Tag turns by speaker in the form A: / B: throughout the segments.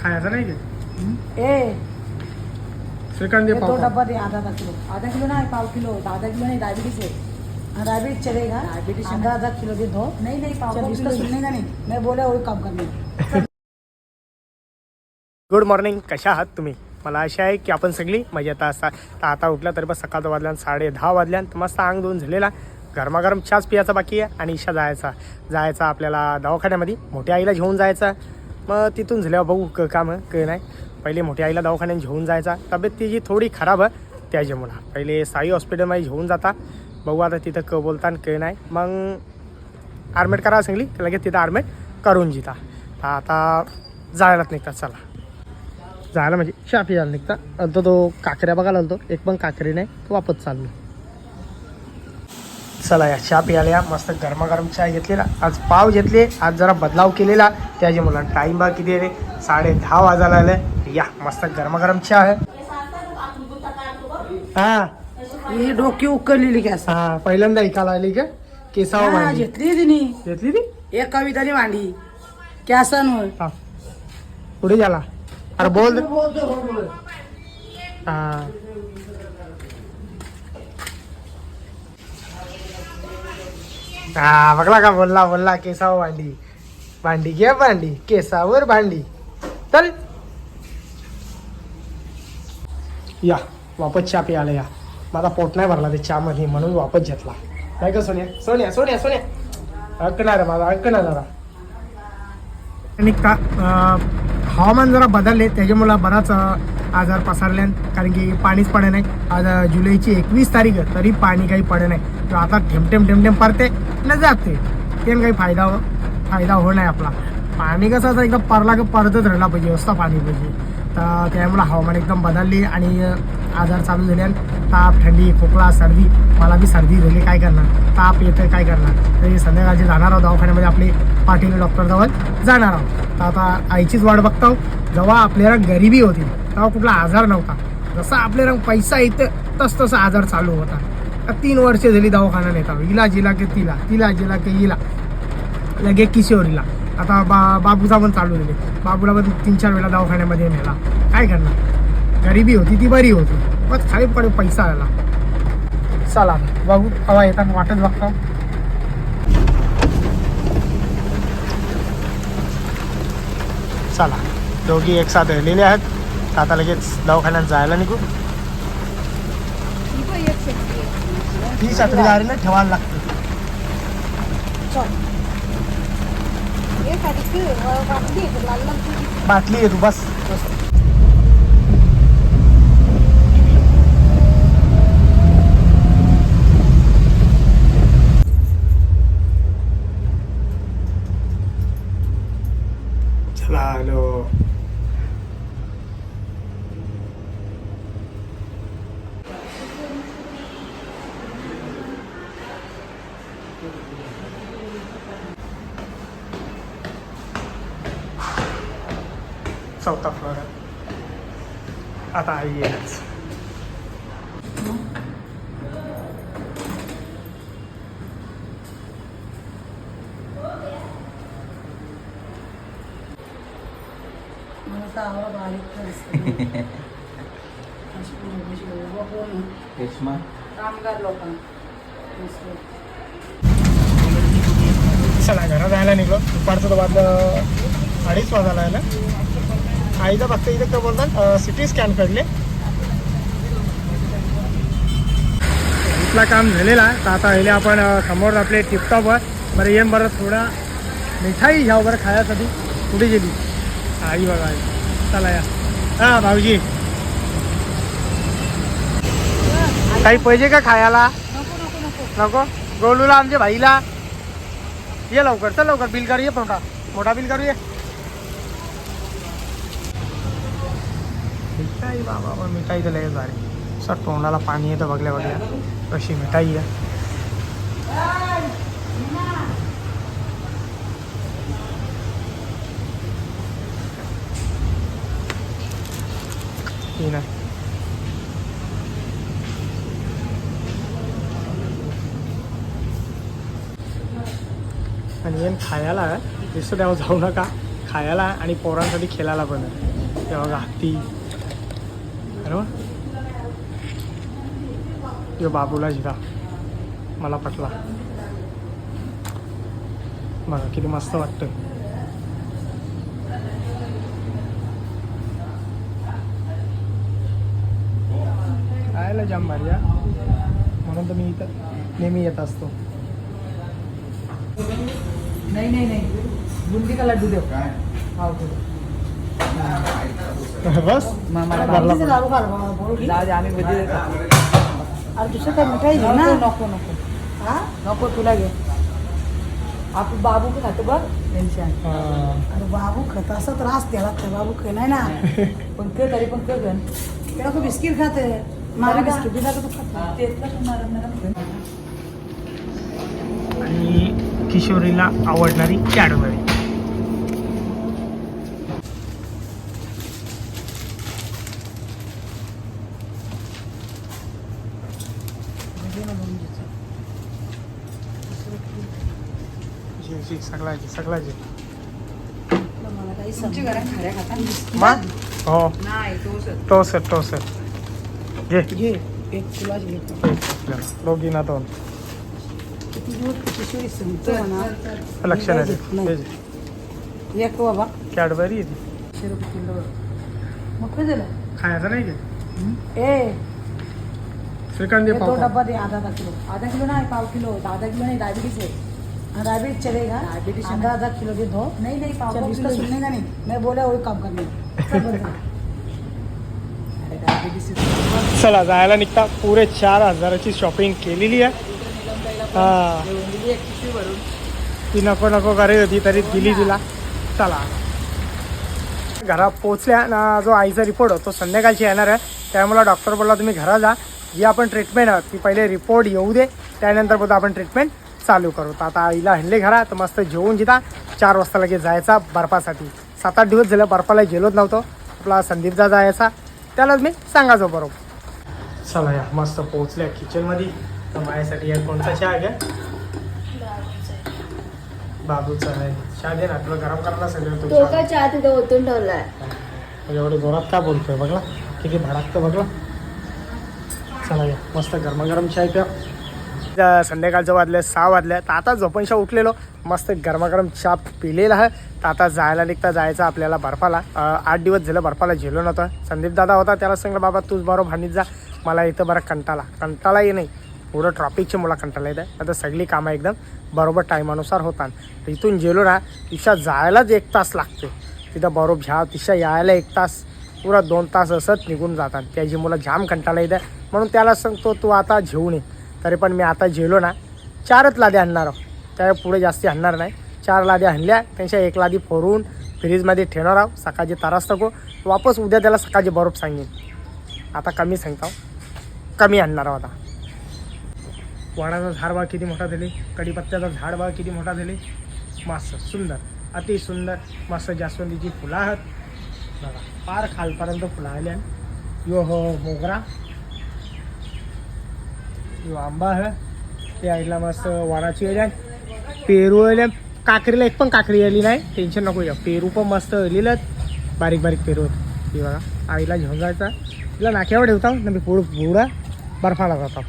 A: खायचं नाही
B: ए
A: श्रीकांत दे
B: ये दो
A: पाव
B: डब्बा दे आधा आधा किलो. आधा किलो ना पाव किलो. आधा किलो नहीं डायबिटीज है डायबिटीज चलेगा डायबिटीज आधा आधा किलो दे दो नहीं नहीं पाव
C: चल, इसका सुनने का नहीं?
B: मैं बोला वही काम करने
A: गुड मॉर्निंग कशा आहात तुम्ही? मला आशा आहे की आपण सगळी मजेत असता तर आता उठला तरी बस सकाळचं वाजल्यान साडे दहा वाजल्यान तर मस्त अंग दोन झालेला. गरमागरम चहाच पियाचा बाकी आहे आणि इशा जायचा. जायचा आपल्याला दवाखान्यामध्ये. मोठ्या आईला घेऊन जायचा. मग तिथून झाल्यावर बघू क काम क नाही. पहिले मोठ्या आईला दवाखान्यात घेऊन जायचा. तब्येत तिची थोडी खराब आहे त्याच्यामुळं पहिले साई हॉस्पिटलमध्ये घेऊन जाता. बघू आता तिथं क बोलता क नाही. मग आर्मेट करा सांगली लगेच तिथं आर्मेट करून जिता. आता जायलाच निघतात चला. जायला म्हणजे शाफी जायला निघता. तो तो काकऱ्या बघायला आलतो. एक पण काकरी नाही तो वापस चाललो. चला या चहा प्यायला या मस्त गरमागरम चहा घेतलेला. आज पाव घेतले आज जरा बदलाव केलेला. त्याच्या मुलांना टाईम बा किती आहे रे? साडे दहा वाजायला आले या मस्त गरमागरम चहा आहे. हा.
B: ही डोकी उकललेली की असं
A: हा पहिल्यांदा ऐकायला आली का? केसावा मांडली.
B: घेतली तिने.
A: घेतली ती?
B: एक कवितानी मांडली. कॅसनवर
A: हा. पुढे झाला. अरे बोल. हा. हा बघला का? बोलला बोलला केसावर भांडी. भांडी घे भांडी. केसावर भांडी. चल. या वापस चहा प्यायला या. माझा पोट नाही भरला ते चहामध्ये म्हणून वापस घेतला. काय का सोन्या? सोन्या सोन्या सोन्या? ऐकणार माझा ऐकणार जरा. आणि का हवामान जरा बदलले त्याच्यामुळं बराच आजार पसरले कारण की पाणीच पडे नाही. आज जुलैची एकवीस तारीख तरी पाणी काही पडे नाही. तर आता ठेमठेम ठेमठेम पडते. न जाते. त्यानं काही फायदा हो फायदा हो नाही आपला. पाणी कसं असं एकदम परला की परतच राहिला पाहिजे व्यवस्था पाणी पाहिजे. तर त्यामुळं हवामान एकदम बदलले आणि आजार चालू झाले ताप थंडी खोकला सर्दी मला बी सर्दी झाली. काय करणार? ताप येतं काय करणार? तरी संध्याकाळची जाणार आहोत दवाखान्यामध्ये आपले पाटील डॉक्टर जवळ जाणार आहोत. तर आता आईचीच वाट बघतो जेव्हा आपल्याला गरिबी होती तेव्हा कुठला आजार नव्हता. जसा आपल्याला पैसा येतं तस तसा आजार चालू होता तीन वर्ष झाली दवाखाना नेता इला जिला की तिला तिला जिला की इला. लगे किशोरीला. आता बा बाबूचा पण चालू दिले बाबूला पण तीन चार वेळा दवाखान्यामध्ये नेला. काय करणार? गरिबी होती ती बरी होती. पण खाली पडे पैसा आला. चला बघू हवा येताना वाटत बघता. चला दोघी एक साथ राहिलेले आहेत. आता लगेच दवाखान्यात जायला निघू. ही छत्री गाडीला ठेवायला लागते. बाटली आहे तू बस चला आलो चौथा फ्लोर आता आई येईलच
B: मला तर आवाज बारीक असतो. अशी उभी उभं कोण?
C: रेश्मा?
B: कामगार लोकांना
A: चला घरात जायला निघलो. दुपारचं तर वाजलं अडीच वाजायला आलं आईला फक्त इथे काय बोलतात? सिटी स्कॅन काढले इथला काम झालेला आहे. तर आता हिले आपण समोर आपले टिपटॉपवर. बरं येम बरं थोडा मिठाई घ्या बरं खायसाठी. कुठे गेली? आई बघा आई चला या. हां भाऊजी. काही पाहिजे का खायला? नको गोलूला आमच्या भाईला. ये लवकर चल लवकर. बिल करूया मोठा मोठा बिल करूया. मिठाई बाबा बा मिठाई तर लय भारी. सर तोंडाला पाणी येतं बघल्या बघल्या. कशी मिठाई आहे. ही नाही आणि खायला दिसतं तेव्हा जाऊ नका. खायला आणि पोरांसाठी खेळायला पण. आहे हे हत्ती बरोबर यो बाबूला जिरा. मला पटला. बघा किती मस्त वाटतं खायला जाम भारी. म्हणून तर मी इथं नेहमी येत असतो.
B: नहीं नहीं नहीं. बुंदी का लड्डू दो हाँ दो
A: बस?
C: जाऊ दे आम्ही
B: अरे दुसरं काय मिठाई घे ना.
C: नको नको
B: हा नको तुला घे. आपण बाबू का खातो बघ. टेन्शन. अरे बाबू खात असा त्रास त्याला त्या बाबू खाय ना. पण ते तरी पण गण त्याला तो बिस्किट खाते. माझं बिस्किट दिला तर तू खात तेच
A: आणि किशोरीला आवडणारी कॅडबरी. सगळ्याची सगळ्याची.
B: मला काही
C: तुमच्या
B: समजा
C: घरात खाऱ्या खाता
A: मा? हो.
C: नाही तोच
A: टोसर टोसर घे.
B: घे एक तुला घे.
A: एक आपल्याला दोघींना दोन.
B: किती दिवस किशोरी सांगतो म्हणा
A: लक्ष
B: नाही
A: नाही
B: देत, नाही.
A: दे.
B: एक बाबा
A: कॅडबरी आहे ती.
B: एकशे रुपये किलो. मग काय झालं?
A: खायचं नाही घे
B: ए.
A: श्रीकांत दे
B: ये दो
A: पाव
B: डब्बा दे आधा किलो. आधा किलो ना पाव किलो. आधा किलो नहीं डायबिटीज़ है हाँ, डायबिटीज चलेगा
C: है
B: आधा आधा किलो दे दो।
C: नहीं नहीं पाव
B: इसका सुनने का नहीं। मैं बोला वही काम करने चल
A: जायला निघता पुरे चार हजाराची शॉपिंग केलेली आहे. हा. ती नको नको करत होती तरी दिली तिला. चला. घरात पोचल्या ना जो आईचा रिपोर्ट होतो संध्याकाळची येणार आहे. त्यामुळे डॉक्टर बोलला तुम्ही घरात जा. जी आपण ट्रीटमेंट आहे ती पहिले रिपोर्ट येऊ दे. त्यानंतर बोलतो आपण ट्रीटमेंट चालू करू. तर आता आईला हल्ले घरात मस्त जेवून जिता. चार वाजता लगेच जायचा बर्फासाठी. सात आठ दिवस झालं बर्फाला गेलोच नव्हतो. आपला संदीपदा जायचा. त्यालाच मी सांगायचो बरोबर. चला या मस्त पोहोचल्या किचनमध्ये. तर माझ्यासाठी या कोणता चहा घ्या? बाबूचा आहे. चहा दे ना तुला गरम करायला सगळं
D: चहा तिथे ओतून ठेवलाय?
A: एवढं जोरात का बोलतोय? बघला किती भडाकतं बघला. चला या मस्त गरमागरम चाय प्या. संध्याकाळचं वाजल्या सहा वाजल्या तर आता झोपणशा उठलेलो. मस्त गरमागरम चहा पिलेला आहे. तर आता जायला निघता जायचं आपल्याला बर्फाला. आठ दिवस झालं बर्फाला झेलो नव्हतं. संदीप दादा होता त्याला सांगलं बाबा तूच बरोबर भांडीत जा. मला इथं बरं कंटाळा. कंटाळा ये नाही पुढं ट्रॉफिकचे मला कंटाळा येत आहे आता सगळी कामं एकदम बरोबर टायमानुसार होतात. तर इथून गेलो ना तिशा जायलाच एक तास लागते. तिथं बरोबर झा तिशा यायला एक तास. पुरा दोन तास असंच निघून जातात. त्याची मुलं जाम कंटाळा येत आहे म्हणून त्याला सांगतो तू आता जेवून ये. तरी पण मी आता जेलो ना चारच लाद्या आणणार आहोत. त्या पुढे जास्ती आणणार नाही. चार लाद्या आणल्या त्यांच्या एक लादी फोरून फ्रीजमध्ये ठेवणार आहोत. सकाळची तारास नको. वापस उद्या त्याला सकाळची बरोबर सांगेन. आता कमी सांगता. कमी आणणार आहोत आता. वडाचा झाड बाग किती मोठा दिले कढीपत्त्याचं झाड बाग किती मोठा दिले मस्त सुंदर. अति सुंदर. मस्त जास्वंदीची फुलं आहेत. बघा फार खालपर्यंत फुलं आल्या यो हो मोगरा. यो आंबा आहे ते आईला मस्त वडाची आल्या पेरू आल्या काकरीला एक पण काकरी आली नाही टेन्शन नको या पेरू पण मस्त आलेलं बारीक बारीक पेरू हे बघा आईला घेऊन जायचा तिला नाक्यावर ठेवता ना मी पुढं पुढं बर्फाला जातो.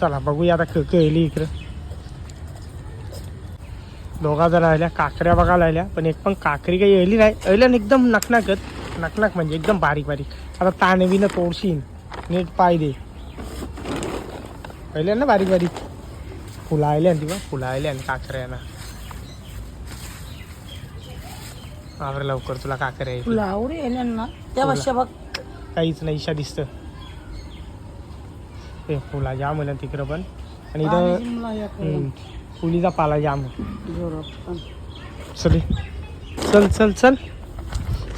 A: चला बघूया आता क येली इकडं. दोघा जण राहिल्या काकऱ्या बघायला आल्या पण एक पण काकरी काही येली नाही. अयल्या एकदम नकनकत नकनक म्हणजे एकदम बारीक बारीक. आता ताणवीनं तोडशीन. नीट पाय दे. अयल्या ना बारीक बारीक. फुलं आल्या ती बा फुलं आल्या काकऱ्यानं आवर लवकर तुला काकऱ्या येतील.
B: तुला आवडी येणार ना त्या. वर्षा बघ.
A: काहीच नाही इशा दिसतं. ते फुला जाम आहे ना तिकडं पण. आणि इथं फुलीचा पाला जाम आहे. चल चल चल चल.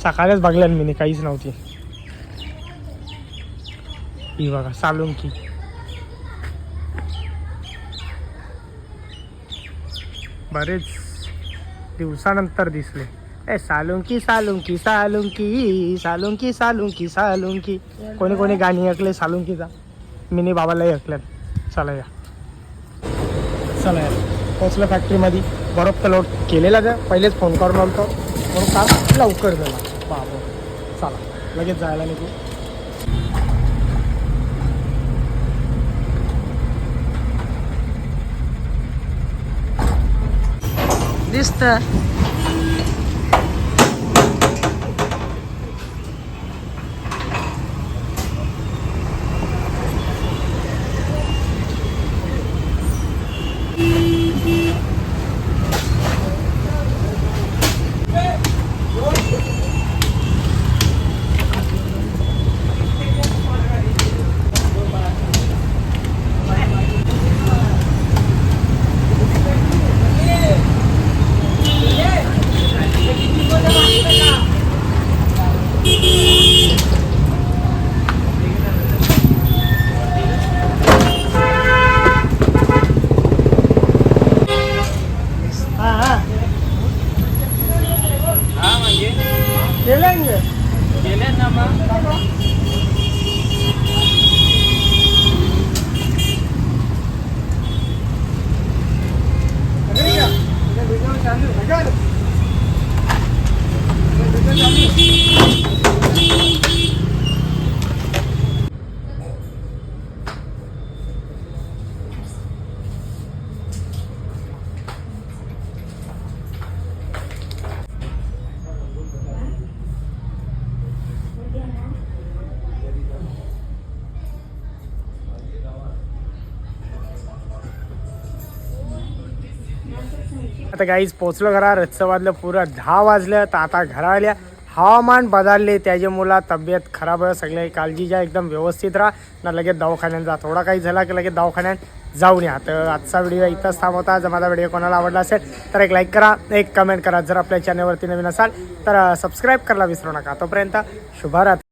A: सकाळीच बघल्या मी काहीच नव्हती. ही बघा सालुंकी. बरेच दिवसानंतर दिसले. ए सालुंकी सालुंकी सालुंकी सालुंकी सालुंकी सालुंकी. कोणी कोणी गाणी ऐकले सालुंकीचा? मिनी बाबालाही ऐकल्यात चला या. चला या. पोचलं फॅक्टरीमध्ये बरोबर लोड केलेला जा पहिलेच फोन करून आलतो म्हणून काम लवकर झाला. बाबा चला. लगेच जायला निघू.
C: दिसत
A: हां हां
C: हा म्हणजे
A: केलं ना
C: गेले ना मग
A: आता काहीच पोचलो घरा रच्चं वाजलं पुरं दहा वाजलं तर आता घरा आल्या हवामान बदलले त्याच्यामुळं तब्येत खराब आहे सगळ्या काळजी घ्या एकदम व्यवस्थित राहा. ना लगेच दवाखान्यात जा. थोडा काही झाला की लगेच दवाखान्यात जाऊन या. तर आजचा व्हिडिओ इथंच थांबवता. जर माझा व्हिडिओ कोणाला आवडला असेल तर एक लाईक करा एक कमेंट करा. जर आपल्या चॅनलवरती नवीन असाल तर सबस्क्राईब करायला विसरू नका. तोपर्यंत शुभारात